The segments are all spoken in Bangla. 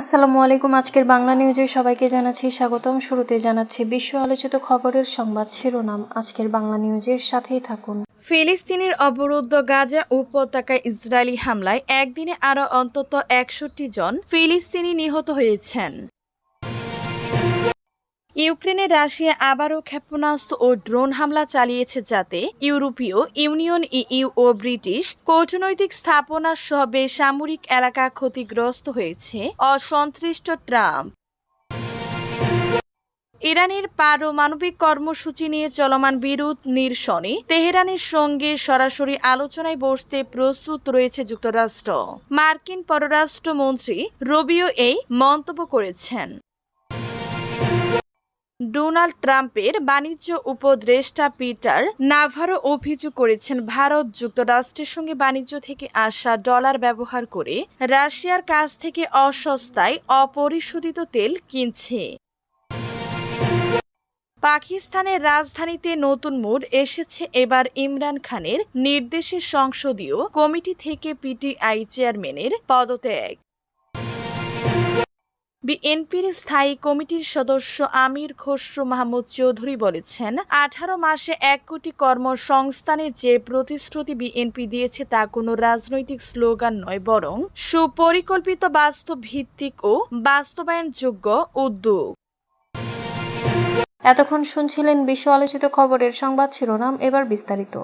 আসসালামু আলাইকুম, আজকের বাংলা নিউজে সবাইকে জানাচ্ছি স্বাগতম। শুরুতে জানাচ্ছি বিশ্ব আলোচিত খবরের সংবাদ শিরোনাম। আজকের বাংলা নিউজের সাথেই থাকুন। ফিলিস্তিনের অবরুদ্ধ গাজা উপত্যকায় ইসরায়েলি হামলায় একদিনে আরও অন্তত একষট্টি জন ফিলিস্তিনি নিহত হয়েছেন। ইউক্রেনে রাশিয়া আবারও ক্ষেপণাস্ত্র ও ড্রোন হামলা চালিয়েছে যাতে ইউরোপীয় ইউনিয়ন, ইইউ ও ব্রিটিশ কূটনৈতিক স্থাপনা সহ বেসামরিক এলাকা ক্ষতিগ্রস্ত হয়েছে, অসন্তুষ্ট ট্রাম্প। ইরানের পারমাণবিক কর্মসূচি নিয়ে চলমান বিরোধ নিরসনে তেহরানের সঙ্গে সরাসরি আলোচনায় বসতে প্রস্তুত রয়েছে যুক্তরাষ্ট্র। মার্কিন পররাষ্ট্রমন্ত্রী রবিও এই মন্তব্য করেছেন। ডোনাল্ড ট্রাম্পের বাণিজ্য উপদেষ্টা পিটার নাভারো অভিযোগ করেছেন, ভারত যুক্তরাষ্ট্রের সঙ্গে বাণিজ্য থেকে আসা ডলার ব্যবহার করে রাশিয়ার কাছ থেকে অসস্তায় অপরিশোধিত তেল কিনছে। পাকিস্তানের রাজধানীতে নতুন মোড় এসেছে। এবার ইমরান খানের নির্দেশে সংসদীয় কমিটি থেকে পিটিআই চেয়ারম্যানের পদত্যাগ। বিএনপির স্থায়ী কমিটির সদস্য আমির খসরু মাহমুদ চৌধুরী বলেছেন, আঠারো মাসে এক কোটি কর্মসংস্থানের যে প্রতিশ্রুতি বিএনপি দিয়েছে তা কোনো রাজনৈতিক স্লোগান নয়, বরং সুপরিকল্পিত বাস্তব ভিত্তিক ও বাস্তবায়নযোগ্য উদ্যোগ। এতক্ষণ শুনছিলেন বিশ্ব আলোচিত খবরের সংবাদ শিরোনাম, এবার বিস্তারিত।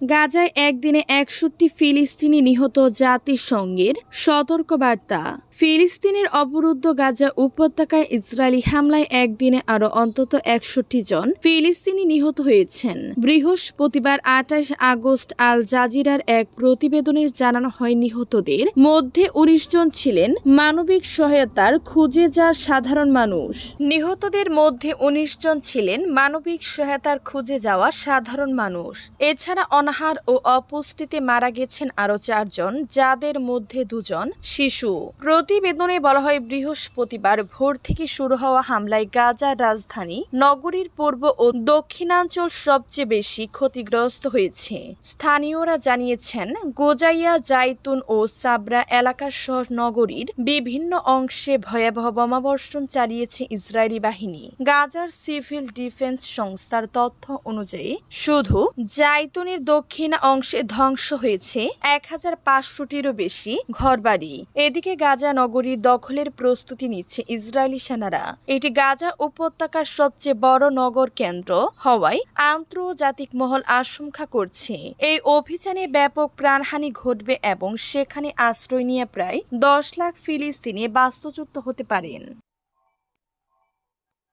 গাজায় একদিনে একষট্টি ফিলিস্তিনি নিহত জাতিসংঘের সতর্কবার্তা। ফিলিস্তিনের অবরুদ্ধ গাজা উপত্যকায় ইসরায়েলি হামলায় একদিনে আরও অন্তত একষট্টি জন ফিলিস্তিনি নিহত হয়েছেন। বৃহস্পতিবার আঠাশ আগস্ট আল জাজিরার এক প্রতিবেদনে জানানো হয়, নিহতদের মধ্যে উনিশ জন ছিলেন মানবিক সহায়তার খুঁজে যা সাধারণ মানুষ। নিহতদের মধ্যে উনিশ জন ছিলেন মানবিক সহায়তার খুঁজে যাওয়া সাধারণ মানুষ। এছাড়া অনাহার ও অপুষ্টিতে মারা গেছেন আরও চারজন, যাদের মধ্যে দুজন শিশু। প্রতিবেদনে বলা হয়, বৃহস্পতিবার ভোর থেকে শুরু হওয়া হামলায় গাজা রাজধানী নগরীর পূর্ব ও দক্ষিণাঞ্চল সবচেয়ে বেশি ক্ষতিগ্রস্ত হয়েছে। স্থানীয়রা জানিয়েছেন, গোজাইয়া, জাইতুন ও সাবরা এলাকা সহ নগরীর বিভিন্ন অংশে ভয়াবহ বোমাবর্ষণ চালিয়েছে ইসরায়েলি বাহিনী। গাজার সিভিল ডিফেন্স সংস্থার তথ্য অনুযায়ী, শুধু জাইতুনের দক্ষিণ অংশে ধ্বংস হয়েছে এক হাজার পাঁচশোটিরও বেশি ঘরবাড়ি। এদিকে গাজা নগরী দখলের প্রস্তুতি নিচ্ছে ইসরায়েলি সেনারা। এটি গাজা উপত্যকার সবচেয়ে বড় নগর কেন্দ্র হওয়ায় আন্তর্জাতিক মহল আশঙ্কা করছে। এই অভিযানে ব্যাপক প্রাণহানি ঘটবে এবং সেখানে আশ্রয় নিয়ে প্রায় দশ লাখ ফিলিস্তিনি বাস্তুচ্যুত হতে পারেন।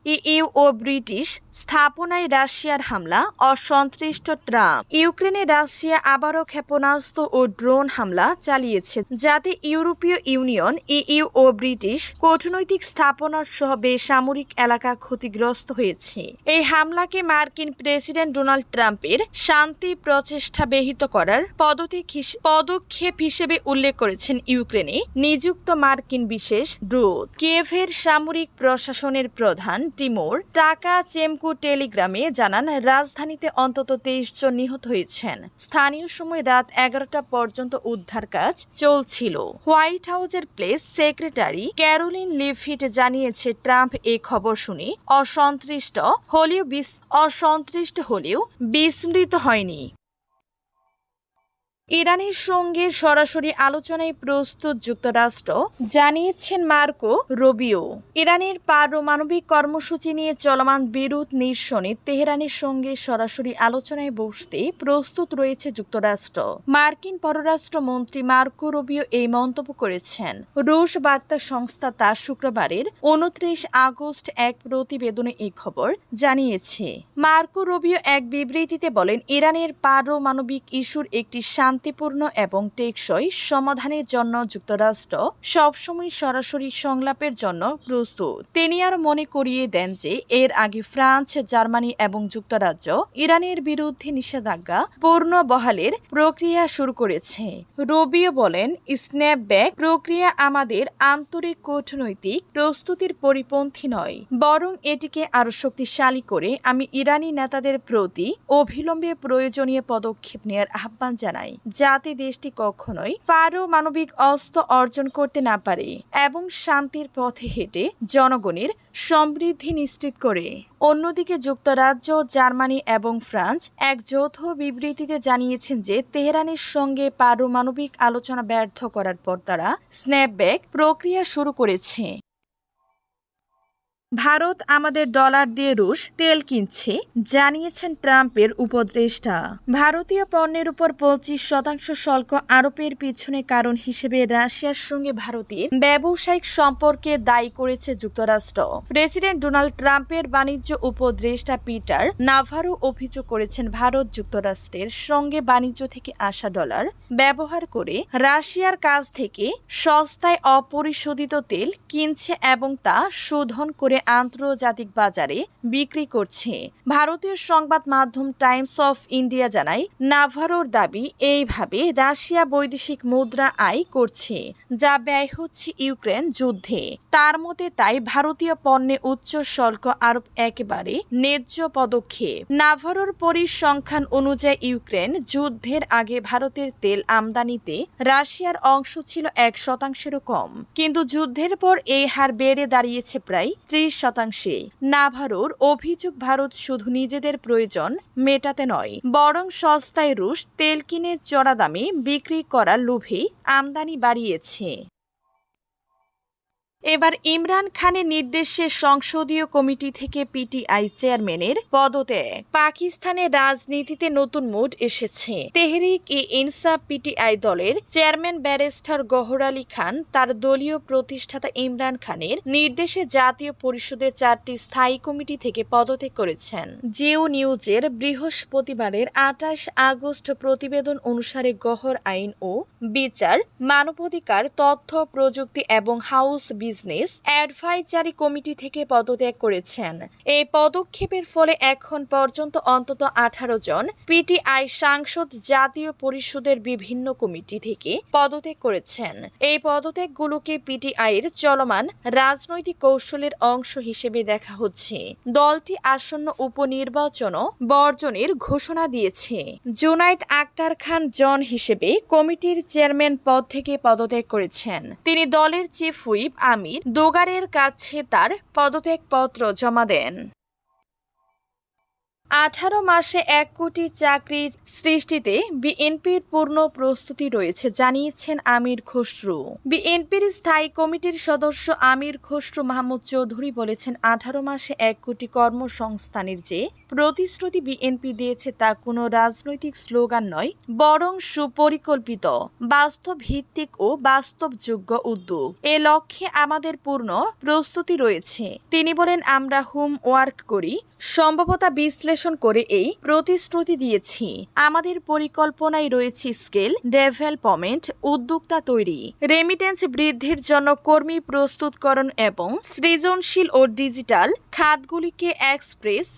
ইইউ ও ব্রিটিশ স্থাপনায় রাশিয়ার হামলা অসন্তুষ্ট ট্রাম্প। ইউক্রেনে রাশিয়া আবারও ক্ষেপণাস্ত্র ও ড্রোন হামলা চালিয়েছে, যাতে ইউরোপীয় ইউনিয়ন ইইউ ও ব্রিটিশ কূটনৈতিক স্থাপনা সহ বেসামরিক এলাকা ক্ষতিগ্রস্ত হয়েছে। এই হামলাকে মার্কিন প্রেসিডেন্ট ডোনাল্ড ট্রাম্পের শান্তি প্রচেষ্টা ব্যাহত করার পদক্ষেপ হিস- পদক্ষেপ হিসেবে উল্লেখ করেছেন ইউক্রেনে নিযুক্ত মার্কিন বিশেষ দূত। কিয়েভের সামরিক প্রশাসনের প্রধান টিমোর টাকা চেমকু, টেলিগ্রামে জানান, রাজধানীতে অন্তত তেইশ জন নিহত হয়েছেন। স্থানীয় সময় রাত এগারোটা পর্যন্ত উদ্ধার কাজ চলছিল। হোয়াইট হাউজের প্লেস সেক্রেটারি ক্যারোলিন লিফিট জানিয়েছে, ট্রাম্প এ খবর শুনে অসন্তুষ্ট হলেও অসন্তুষ্ট হলেও বিস্মৃত হয়নি। ইরানের সঙ্গে সরাসরি আলোচনায় প্রস্তুত যুক্তরাষ্ট্র জানিয়েছেন মার্কো রবিও। ইরানের পারমাণবিক কর্মসূচি নিয়ে চলমান বিরোধ নিরসনে তেহরানের সঙ্গে সরাসরি আলোচনায় বসতে প্রস্তুত রয়েছে যুক্তরাষ্ট্র। মার্কিন পররাষ্ট্রমন্ত্রী মার্কো রবিও এই মন্তব্য করেছেন। রুশ বার্তা সংস্থা তার শুক্রবারের উনত্রিশ আগস্ট এক প্রতিবেদনে এই খবর জানিয়েছে। মার্কো রবিও এক বিবৃতিতে বলেন, ইরানের পারমাণবিক ইস্যুর একটি শান্তিপূর্ণ এবং টেকসই সমাধানের জন্য যুক্তরাষ্ট্র সবসময় সরাসরি সংলাপের জন্য প্রস্তুত। তিনি আর মনে করিয়ে দেন যে এর আগে ফ্রান্স, জার্মানি এবং যুক্তরাজ্য ইরানের বিরুদ্ধে নিষেধাজ্ঞা পূর্ণ বহালের প্রক্রিয়া শুরু করেছে। রবিও বলেন, স্ন্যাপব্যাক প্রক্রিয়া আমাদের আন্তরিক কূটনৈতিক প্রস্তুতির পরিপন্থী নয়, বরং এটিকে আরও শক্তিশালী করে আমি ইরানি নেতাদের প্রতি অবিলম্বে প্রয়োজনীয় পদক্ষেপ নেওয়ার আহ্বান জানাই। যাতে দেশটি কখনোই পারমাণবিক অস্ত্র অর্জন করতে না পারে এবং শান্তির পথে হেঁটে জনগণের সমৃদ্ধি নিশ্চিত করে। অন্যদিকে যুক্তরাজ্য, জার্মানি এবং ফ্রান্স এক যৌথ বিবৃতিতে জানিয়েছেন যে তেহরানের সঙ্গে পারমাণবিক আলোচনা ব্যর্থ করার পর তারা স্ন্যাপব্যাক প্রক্রিয়া শুরু করেছে। ভারত আমাদের ডলার দিয়ে রুশ তেল কিনছে, জানিয়েছেন ট্রাম্পের উপদেষ্টা। ভারতীয় পণ্যের উপর পঁচিশ শতাংশ শুল্ক আরোপের পিছনে কারণ হিসেবে রাশিয়ার সঙ্গে ভারতের ব্যবসায়িক সম্পর্কে দায়ী করেছে যুক্তরাষ্ট্র। প্রেসিডেন্ট ডোনাল্ড ট্রাম্পের বাণিজ্য উপদেষ্টা পিটার নাভারো অভিযোগ করেছেন, ভারত যুক্তরাষ্ট্রের সঙ্গে বাণিজ্য থেকে আসা ডলার ব্যবহার করে রাশিয়ার কাছ থেকে সস্তায় অপরিশোধিত তেল কিনছে এবং তা শোধন করে আন্তর্জাতিক বাজারে বিক্রি করছে। ভারতীয় সংবাদ মাধ্যম টাইমস অফ ইন্ডিয়া জানায়, নাভারোর দাবি এইভাবে রাশিয়া বৈদেশিক মুদ্রা আয় করছে, যা ব্যয় হচ্ছে ইউক্রেন যুদ্ধে। তার মতে তাই ভারতীয় পণ্যে উচ্চ শুল্ক আরোপ একেবারে ন্যায্য পদক্ষেপ। নাভারোর পরিসংখ্যান অনুযায়ী ইউক্রেন যুদ্ধের আগে ভারতের তেল আমদানিতে রাশিয়ার অংশ ছিল এক শতাংশেরও কম। কিন্তু যুদ্ধের পর এই হার বেড়ে দাঁড়িয়েছে প্রায় ত্রিশ শতাংশে। নাভারোর অভিযোগ, ভারত শুধু নিজেদের প্রয়োজন, মেটাতে নয়, বরং সস্তায় রুশ তেল কিনে চড়া দামে বিক্রি করার লোভে আমদানি বাড়িয়েছে। এবার ইমরান খানের নির্দেশে সংসদীয় কমিটি থেকে পিটিআই চেয়ারম্যানের পদত্যাগ পাকিস্তানের রাজনীতিতে নতুন মুড এসেছে। তেহরিক ই ইনসাফ পিটিআই দলের চেয়ারম্যান ব্যারিস্টার গহর আলী খান, তার দলীয় প্রতিষ্ঠাতা ইমরান খানের নির্দেশে জাতীয় পরিষদের চারটি স্থায়ী কমিটি থেকে পদত্যাগ করেছেন। জিও নিউজের বৃহস্পতিবারের আঠাশ আগস্ট প্রতিবেদন অনুসারে গহর আইন ও বিচার, মানবাধিকার, তথ্য, প্রযুক্তি এবং হাউস বিজনেস অ্যাডভাইজারি কমিটি থেকে পদত্যাগ করেছেন। এই পদক্ষেপের ফলে এখন পর্যন্ত অন্তত আঠারো জন পিটিআই সাংসদ জাতীয় পরিষদের বিভিন্ন কমিটি থেকে পদত্যাগ করেছেন। এই পদত্যাগগুলোকে পিটিআই এর চলমান রাজনৈতিক কৌশলের অংশ হিসেবে দেখা হচ্ছে। দলটি আসন্ন উপনির্বাচনও বর্জনের ঘোষণা দিয়েছে। জুনাইদ আক্তার খান জন হিসেবে কমিটির চেয়ারম্যান পদ থেকে পদত্যাগ করেছেন। তিনি দলের চিফ হুইপ আমির দোগারের কাছে তার পদত্যাগপত্র জমা দেন। আঠারো মাসে এক কোটি চাকরি সৃষ্টিতে বিএনপির পূর্ণ প্রস্তুতি রয়েছে, জানিয়েছেন আমির খসরু। বিএনপির স্থায়ী কমিটির সদস্য আমির খসরু মাহমুদ চৌধুরী বলেছেন, আঠারো মাসে এক কোটি কর্মসংস্থানের যে প্রতিশ্রুতি বিএনপি দিয়েছে তা কোনো রাজনৈতিক স্লোগান নয়, বরং সুপরিকল্পিত বাস্তব ভিত্তিক ও বাস্তবযোগ্য উদ্যোগ। এ লক্ষ্যে আমাদের পূর্ণ প্রস্তুতি রয়েছে। তিনি বলেন, আমরা হোম ওয়ার্ক করি সম্ভবতা বিশ্লেষণ করে এই প্রতিশ্রুতি দিয়েছি। আমাদের পরিকল্পনায় রয়েছে স্কেল, ডেভেলপমেন্ট, উদ্যোক্তা তৈরি রেমিটেন্স বৃদ্ধির জন্য কর্মী প্রস্তুতকরণ এবং সৃজনশীল ও ডিজিটাল খাতগুলিকে এক্সপ্রেস